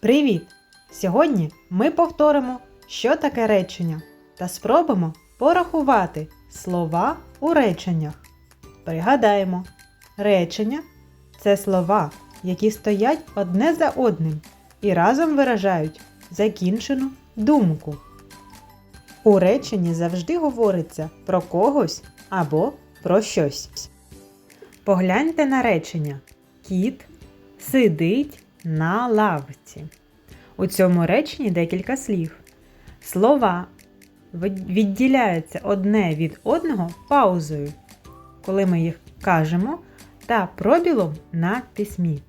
Привіт! Сьогодні ми повторимо, що таке речення, та спробуємо порахувати слова у реченнях. Пригадаємо, речення це слова, які стоять одне за одним і разом виражають закінчену думку. У реченні завжди говориться про когось або про щось. Погляньте на речення. Кіт сидить на лавці. У цьому реченні декілька слів. Слова відділяються одне від одного паузою, коли ми їх кажемо, та пробілом на письмі.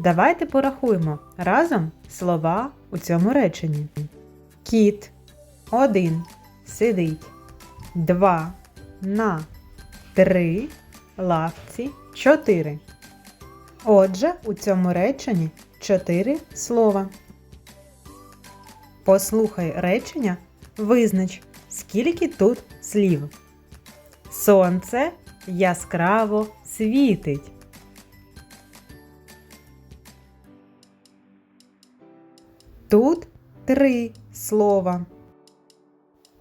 Давайте порахуємо разом слова у цьому реченні. Кіт один сидить, два на три лавці чотири. Отже, у цьому реченні чотири слова. Послухай речення, визнач, скільки тут слів. Сонце яскраво світить. Тут три слова.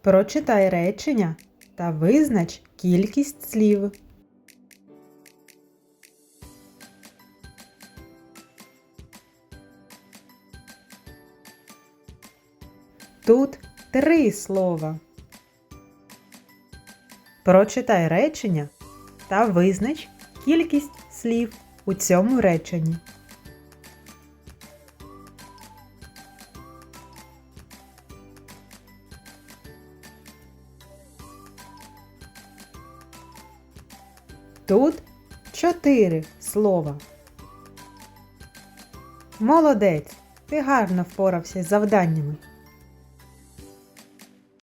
Прочитай речення та визнач кількість слів. Тут три слова. Прочитай речення та визнач кількість слів у цьому реченні. Тут чотири слова. Молодець! Ти гарно впорався з завданнями.